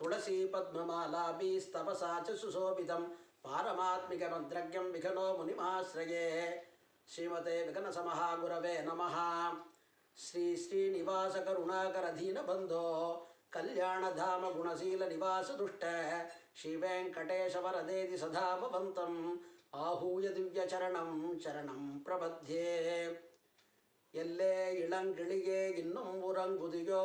துளசி பத்மமாலாபீஸ்தபசா ச சுசோபிதம் பாரமாத்மிகமத்ரக்யம் விகனோ முனிமாசிரயே ஸ்ரீமதே விகனசமஹா குரவே நமः ஸ்ரீ ஸ்ரீநிவாச கருணாகரதீனபந்தோ கல்யாணதாம குணசீல நிவாச துஷ்ட ஸ்ரீவேங்கடேஷவரதேதி சதாபவந்தம் ஆஹூய திவ்யச்சரணம் சரணம் பிரபத்யே எல்லே இளங்கிளியே இன்னும் உறங்குதியோ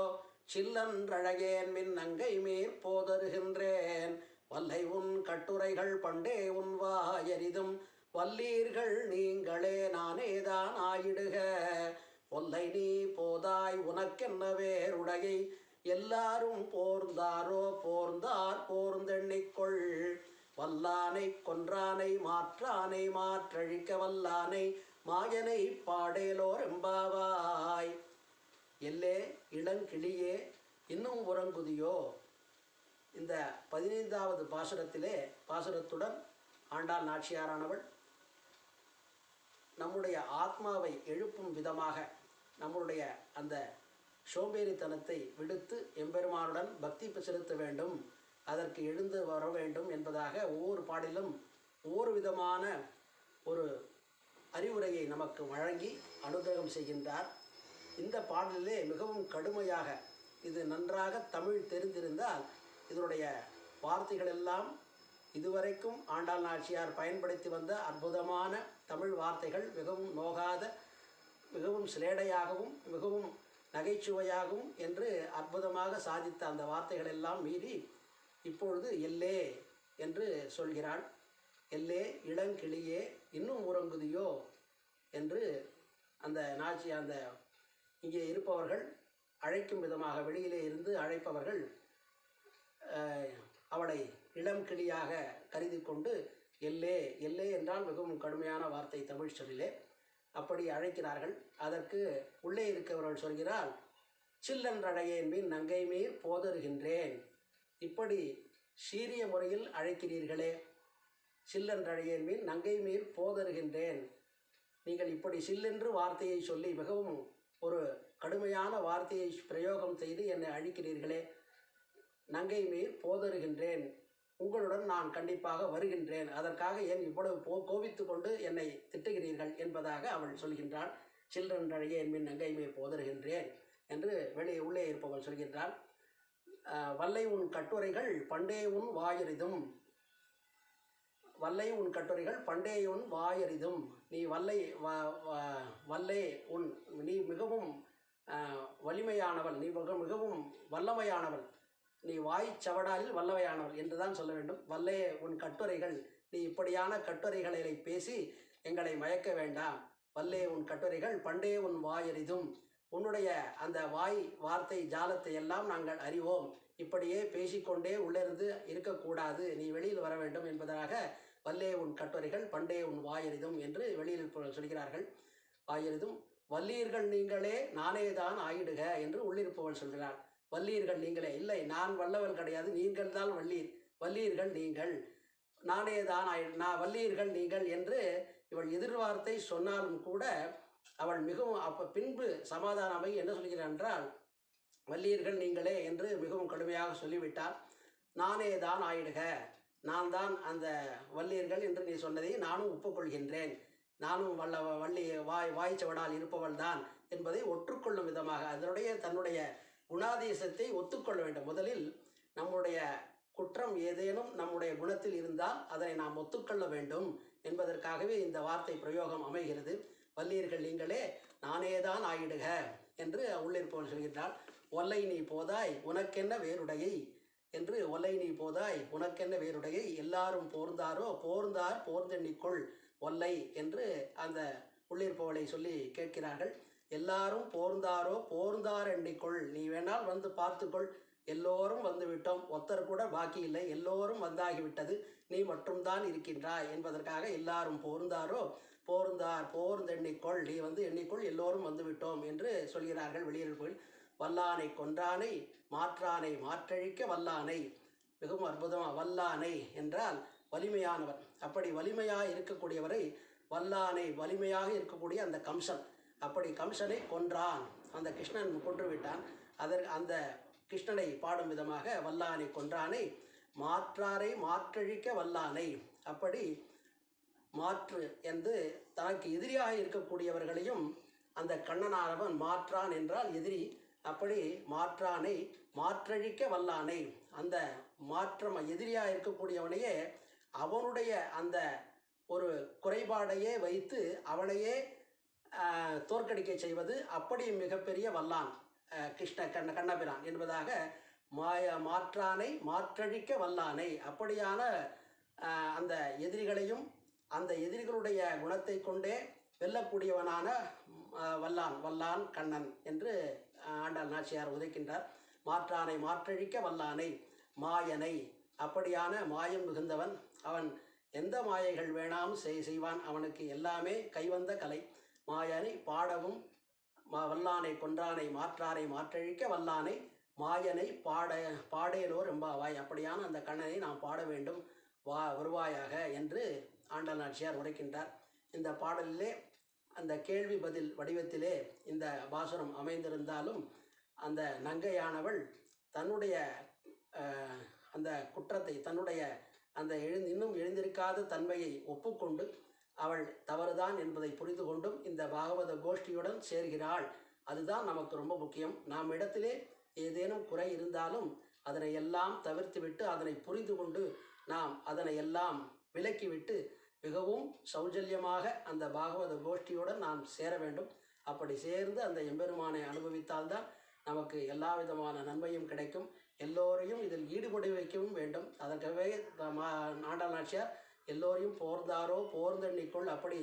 சில்லன்றழகேன் மின் அங்கை மேற் போதருகின்றேன். வல்லை உன் கட்டுரைகள் பண்டே உன் வாயரிதும். வல்லீர்கள் நீங்களே நானேதான் ஆயிடுக. ஒல்லை நீ போதாய் உனக்கென்ன வேருடையை எல்லாரும் போர்ந்தாரோ? போர்ந்தார் போர்ந்தெண்ணிக்கொள் வல்லானை கொன்றானை மாற்றானை மாற்றழிக்க வல்லானை. மாயனை பாடேலோர் எம்பாவாய். எல்லே இளங்கிளியே இன்னும் உறங்குதியோ? இந்த பதினைந்தாவது பாசுரத்திலே பாசுரத்துடன் ஆண்டாள் நாச்சியாரானவள் நம்முடைய ஆத்மாவை எழுப்பும் விதமாக நம்முடைய அந்த சோம்பேறித்தனத்தை விடுத்து எம்பெருமானுடன் பக்தி செலுத்த வேண்டும் அதற்கு எழுந்து வர வேண்டும் என்பதாக ஒவ்வொரு பாடலும் ஒவ்வொரு விதமான ஒரு அறிவுரையை நமக்கு வழங்கி அனுகிரகம் செய்கின்றார். இந்த பாடலிலே மிகவும் கடுமையாக இது நன்றாக தமிழ் தெரிந்திருந்தால் இதனுடைய வார்த்தைகளெல்லாம் இதுவரைக்கும் ஆண்டாள் நாச்சியார் பயன்படுத்தி வந்த அற்புதமான தமிழ் வார்த்தைகள் மிகவும் நோகாத மிகவும் சிலேடையாகவும் மிகவும் நகைச்சுவையாகவும் என்று அற்புதமாக சாதித்த அந்த வார்த்தைகள் எல்லாம் மீறி இப்பொழுது எல்லே என்று சொல்கிறாள். எல்லே இளங்கிளியே இன்னும் உறங்குதியோ என்று அந்த நாச்சி அந்த இங்கே இருப்பவர்கள் அழைக்கும் விதமாக வெளியிலே இருந்து அழைப்பவர்கள் அவளை இளம் கிளியாக கருதி கொண்டு எல்லே எல்லே என்றால் மிகவும் கடுமையான வார்த்தை தமிழ் சொல்லிலே. அப்படி அழைக்கிறார்கள். அதற்கு உள்ளே இருக்கவர்கள் சொல்கிறார் சில்லன்றடையேன் மீன் நங்கை மீர் போதருகின்றேன். இப்படி சீரிய முறையில் அழைக்கிறீர்களே. சில்லன்றடையேன் மீன் நங்கை மீர் போதருகின்றேன். நீங்கள் இப்படி சில்லென்று வார்த்தையை சொல்லி மிகவும் ஒரு கடுமையான வார்த்தையை பிரயோகம் செய்து என்னை அழிக்கிறீர்களே. நங்கை மீர் போதருகின்றேன். உங்களுடன் நான் கண்டிப்பாக வருகின்றேன். அதற்காக ஏன் இவ்வளவு போ கோபித்து கொண்டு என்னை திட்டுகிறீர்கள் என்பதாக அவள் சொல்கின்றாள். சில்லன்றழையே என்மின் நங்கை மீர் போதருகின்றேன் என்று வெளியே உள்ளே இருப்பவள் சொல்கின்றாள். வல்லை உன் கட்டுரைகள் பண்டே உன் வாயுரிதும் வல்லை உன் கட்டுரைகள் பண்டே உன் வாயறிதும். நீ வல்லை வ- வல்லே உன் நீ மிகவும் வலிமையானவள். நீ மிக மிகவும் வல்லமையானவள். நீ வாய் சவடாலில் வல்லமையானவள் என்று தான் சொல்ல வேண்டும். வல்லே உன் கட்டுரைகள் நீ இப்படியான கட்டுரைகளை பேசி எங்களை மயக்க வேண்டாம். வல்லே உன் கட்டுரைகள் பண்டே உன் வாயறிதும். உன்னுடைய அந்த வாய் வார்த்தை ஜாலத்தை எல்லாம் நாங்கள் அறிவோம். இப்படியே பேசிக்கொண்டே உள்ளிருந்து இருக்கக்கூடாது. நீ வெளியில் வர வேண்டும் என்பதாக வல்லே உன் கட்டுரைகள் பண்டே உன் வாயறிதும் என்று வெளியில் சொல்கிறார்கள். வாயறிதும் வல்லீர்கள் நீங்களே நானே தான் ஆயிடுக என்று உள்ளிருப்பவள் சொல்கிறார் வல்லீர்கள் நீங்களே இல்லை நான் வல்லவன் கிடையாது நீங்கள் தான் வல்லீர். வல்லீர்கள் நீங்கள் நானே தான் ஆயி நான் வல்லீர்கள் நீங்கள் என்று இவள் எதிர்வார்த்தை சொன்னாலும் கூட அவள் மிகவும் அப்ப பின்பு சமாதானமை என்ன சொல்கிறார் என்றால் வல்லீர்கள் நீங்களே என்று மிகவும் கடுமையாக சொல்லிவிட்டார். நானே தான் ஆயிடுக நான் தான் அந்த வள்ளியர்கள் என்று நீ சொன்னதை நானும் ஒப்புக்கொள்கின்றேன். நானும் வல்ல வள்ளி வாய் வாய்ச்சவடால் இருப்பவள் தான் என்பதை ஒற்றுக்கொள்ளும் விதமாக அதனுடைய தன்னுடைய குணாதேசத்தை ஒத்துக்கொள்ள வேண்டும். முதலில் நம்முடைய குற்றம் ஏதேனும் நம்முடைய குணத்தில் இருந்தால் அதனை நாம் ஒத்துக்கொள்ள வேண்டும் என்பதற்காகவே இந்த வார்த்தை பிரயோகம் அமைகிறது. வல்லீர்கள் நீங்களே நானேதான் ஆயிடுக என்று உள்ளிருப்பவன் சொல்கின்றாள். ஒல்லை நீ போதாய் உனக்கென்ன வேறுடையை? என்று ஒல்லை நீ போதாய். உனக்கென்ன வேறுடையை? எல்லாரும் போர்ந்தாரோ? போர்ந்தார் போர்ந்தெண்ணிக்கொள். ஒல்லை என்று அந்த உள்ளிருப்பவளை சொல்லி கேட்கிறார்கள். எல்லாரும் போர்ந்தாரோ? போர்ந்தார் எண்ணிக்கொள். நீ வேணால் வந்து பார்த்துக்கொள். எல்லோரும் வந்து விட்டோம் ஒத்தர் கூட பாக்கி இல்லை. எல்லோரும் வந்தாகிவிட்டது. நீ மட்டும்தான் இருக்கின்றாய் என்பதற்காக எல்லாரும் போர்ந்தாரோ? போர்ந்தார் போர்ந்தெண்ணிக்கொள். நீ வந்து எண்ணிக்கொள். எல்லோரும் வந்து விட்டோம் என்று சொல்கிறார்கள் வெளியிருப்புகள் வல்லானை கொன்றானை மாற்றானை மாற்றழிக்க வல்லானை. மிகவும் அற்புதமாக வல்லானை என்றால் வலிமையானவர். அப்படி வலிமையாக இருக்கக்கூடியவரை வல்லானை வலிமையாக இருக்கக்கூடிய அந்த கம்சன். அப்படி கம்சனை கொன்றான். அந்த கிருஷ்ணன் கொன்று விட்டான். அதற்கு அந்த கிருஷ்ணனை பாடும் விதமாக வல்லானை கொன்றானை மாற்றாரை மாற்றழிக்க வல்லானை. அப்படி மாற்று என்று தனக்கு எதிரியாக இருக்கக்கூடியவர்களையும் அந்த கண்ணனானவன் மாற்றான் என்றால் எதிரி அப்படி மாற்றானை மாற்றழிக்க வல்லானை. அந்த மாற்றம் எதிரியாக இருக்கக்கூடியவனையே அவனுடைய அந்த ஒரு குறைபாடையே வைத்து அவனையே தோற்கடிக்க செய்வது அப்படி மிகப்பெரிய வல்லான் கிருஷ்ண கண்ண கண்ணபிரான் என்பதாக மாய மாற்றானை மாற்றழிக்க வல்லானை. அப்படியான அந்த எதிரிகளையும் அந்த எதிரிகளுடைய குணத்தை கொண்டே வெல்லக்கூடியவனான வல்லான் வல்லான் கண்ணன் என்று ஆண்டாள் நாச்சியார் உதைக்கின்றார். மாற்றானை மாற்றழிக்க வல்லானை மாயனை. அப்படியான மாயம் மிகுந்தவன் அவன். எந்த மாயைகள் வேணாலும் செய் செய்வான். அவனுக்கு எல்லாமே கைவந்த கலை. மாயனை பாடவும் வல்லானை கொன்றானை மாற்றானை மாற்றழிக்க வல்லானை. மாயனை பாட பாடையலோ எம்பாவாய் அப்படியான அந்த கண்ணனை நாம் பாட வேண்டும். வா வருவாயாக என்று ஆண்டாள் நாச்சியார் உரைக்கின்றார். இந்த பாடலிலே அந்த கேள்வி பதில் வடிவத்திலே இந்த பாசுரம் அமைந்திருந்தாலும் அந்த நங்கையானவள் தன்னுடைய அந்த குற்றத்தை தன்னுடைய அந்த எழு இன்னும் எழுந்திருக்காத தன்மையை ஒப்புக்கொண்டு அவள் தவறுதான் என்பதை புரிந்து கொண்டும் இந்த பாகவத கோஷ்டியுடன் சேர்கிறாள். அதுதான் நமக்கு ரொம்ப முக்கியம். நாம் இடத்திலே ஏதேனும் குறை இருந்தாலும் அதனை எல்லாம் தவிர்த்துவிட்டு அதனை புரிந்து கொண்டு நாம் அதனை எல்லாம் விலக்கிவிட்டு மிகவும் சௌஜல்யமாக அந்த பாகவத கோஷ்டியுடன் நாம் சேர வேண்டும். அப்படி சேர்ந்து அந்த எம்பெருமானை அனுபவித்தால்தான் நமக்கு எல்லா விதமான நன்மையும் கிடைக்கும். எல்லோரையும் இதில் ஈடுபட வைக்கவும் வேண்டும். அதற்காகவே நாடாள் நாச்சியார் எல்லோரையும் போர்ந்தாரோ போர்ந்தெண்ணிக்குள். அப்படி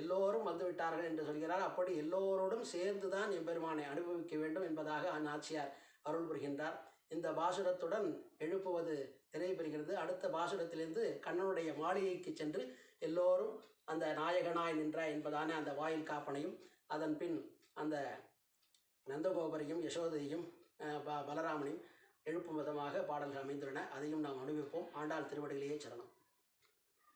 எல்லோரும் வந்துவிட்டார்கள் என்று சொல்கிறார். அப்படி எல்லோரோடும் சேர்ந்து தான் எம்பெருமானை அனுபவிக்க வேண்டும் என்பதாக அந்நாச்சியார் அருள் புரிகின்றார். இந்த பாசுரத்துடன் எழுப்புவது நிறைவு பெறுகிறது. அடுத்த பாசுரத்திலிருந்து கண்ணனுடைய மாளிகைக்கு சென்று எல்லோரும் அந்த நாயகனாய் நின்றாய் என்பதான அந்த வாயில் காப்பனையும் அதன் பின் அந்த நந்தகோபரையும் யசோதையும் ப- பலராமனையும் எழுப்பும் விதமாக பாடல்கள் அமைந்துள்ளன. அதையும் நாம் அனுபவிப்போம். ஆண்டாள் திருவடிகளையே சரணம்.